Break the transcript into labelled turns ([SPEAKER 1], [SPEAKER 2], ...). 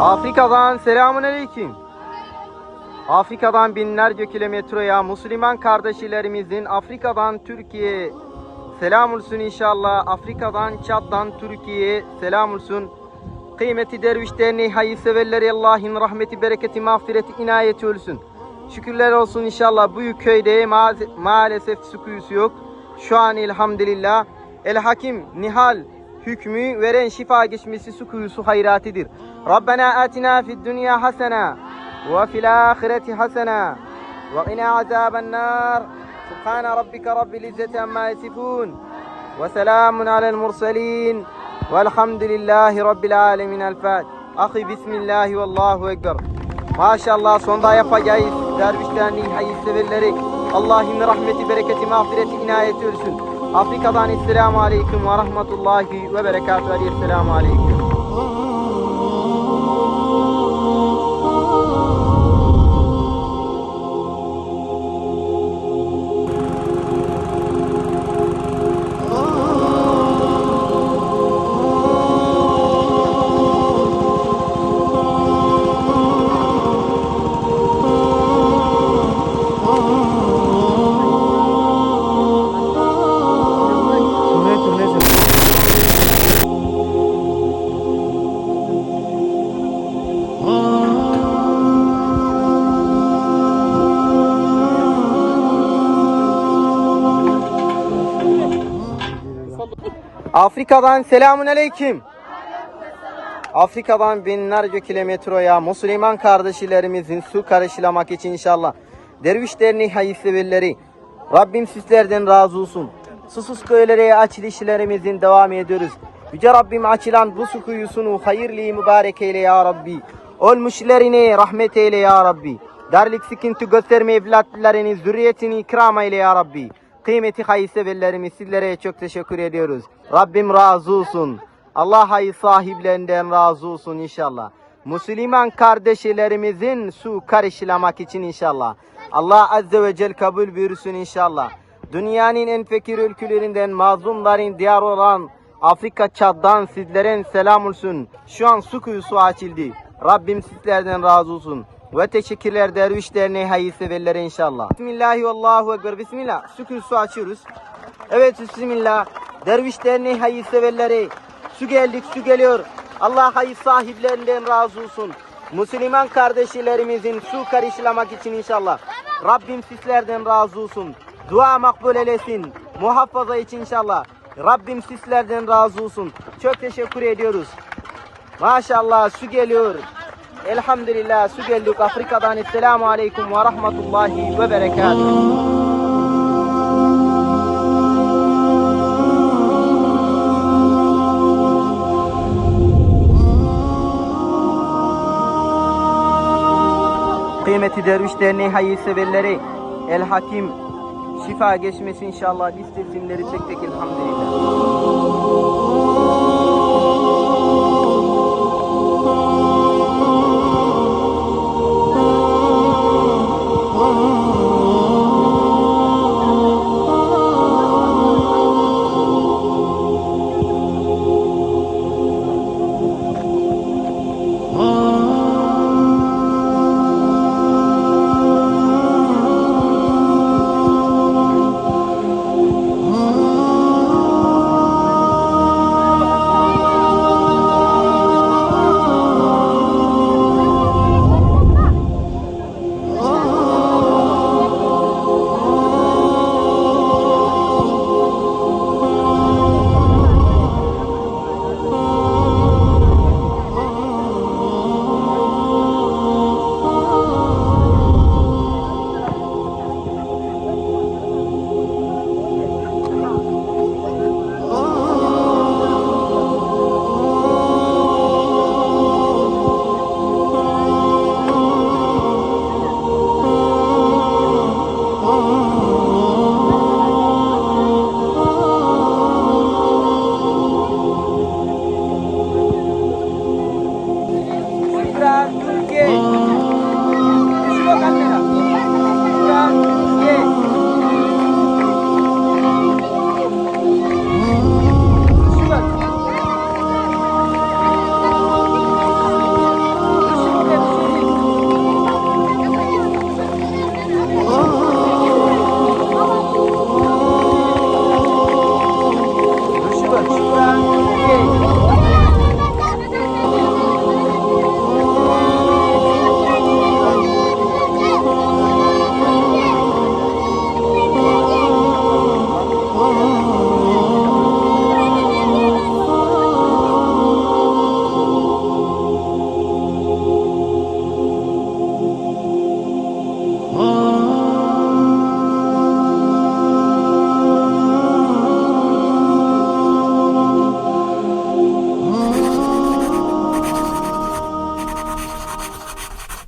[SPEAKER 1] Afrika'dan selamun aleyküm. Afrika'dan binlerce kilometreye Müslüman kardeşlerimizin Afrika'dan Türkiye selam olsun inşallah. Afrika'dan Çad'dan Türkiye selam olsun. Kıymeti dervişlerini, hayırseverleri Allah'ın rahmeti, bereketi, mağfireti, inayeti olsun. Şükürler olsun inşallah bu köyde ma- maalesef su kuyusu yok. Şu an elhamdülillah. El Hakim Nihal hükmü veren şifa geçmesi su kuyusu hayratidir. Rabbena atina fid dünya hasena ve fil ahireti hasena ve qina azaben nar. Rabbike rabbil izzeti amma yasifun. Ve selamun alel murselin. Velhamdülillahi rabbil alemin. El Fatiha. Ahi bismillahi ve allahu ekber. Maşallah sonda yapacağız dervişlerin hayırseverleri Allah'ın rahmeti, bereketi, mağfireti, inayeti ölsün. Afrika'dan Esselamu Aleyküm ve Rahmetullahi ve Berekatuhu. Esselamu Aleyküm. Afrika'dan selamun aleyküm. Afrika'dan binlerce kilometreye Müslüman kardeşlerimizin su karşılamak için inşallah. Dervişlerini hayırseverleri Rabbim sizlerden razı olsun. Susuz köylere açılışlarımızın devam ediyoruz. Yüce Rabbim açılan bu su kuyusunu hayırlı mübarek eyle ya Rabbi. Olmuşlarine rahmet eyle ya Rabbi. Darlık sıkıntı gösterme evlatlarını, zürriyetini ikram eyle ya Rabbi. Kıymeti hayırseverlerimiz sizlere çok teşekkür ediyoruz. Rabbim razı olsun. Allah hayır sahiplerinden razı olsun inşallah. Müslüman kardeşlerimizin su karşılamak için inşallah. Allah Azze ve Celle kabul buyursun inşallah. Dünyanın en fakir ülkelerinden mazlumların diyar olan Afrika Çad'dan sizlere selam olsun. Şu an su kuyusu açıldı. Rabbim sizlerden razı olsun. Ve teşekkürler dervişlerine hayırseverlere inşallah. Bismillahi ve Allahu Ekber. Bismillah. Su kuyusu açıyoruz. Evet Bismillah. Dervişlerine hayırseverleri. Su geldik su geliyor. Allah hayır sahiplerinden razı olsun. Müslüman kardeşlerimizin su karşılamak için inşallah. Rabbim sizlerden razı olsun. Dua makbul eylesin. Muhafaza için inşallah. Rabbim sizlerden razı olsun. Çok teşekkür ediyoruz. Maşallah su geliyor. Elhamdülillah su geldik Afrika'dan. Esselamu Aleyküm ve Rahmetullahi ve Berekatuhu. Kıymeti derviş derneği hayırseverleri El Hakim şifa geçmesi inşallah listesinleri tek tek elhamdülillah.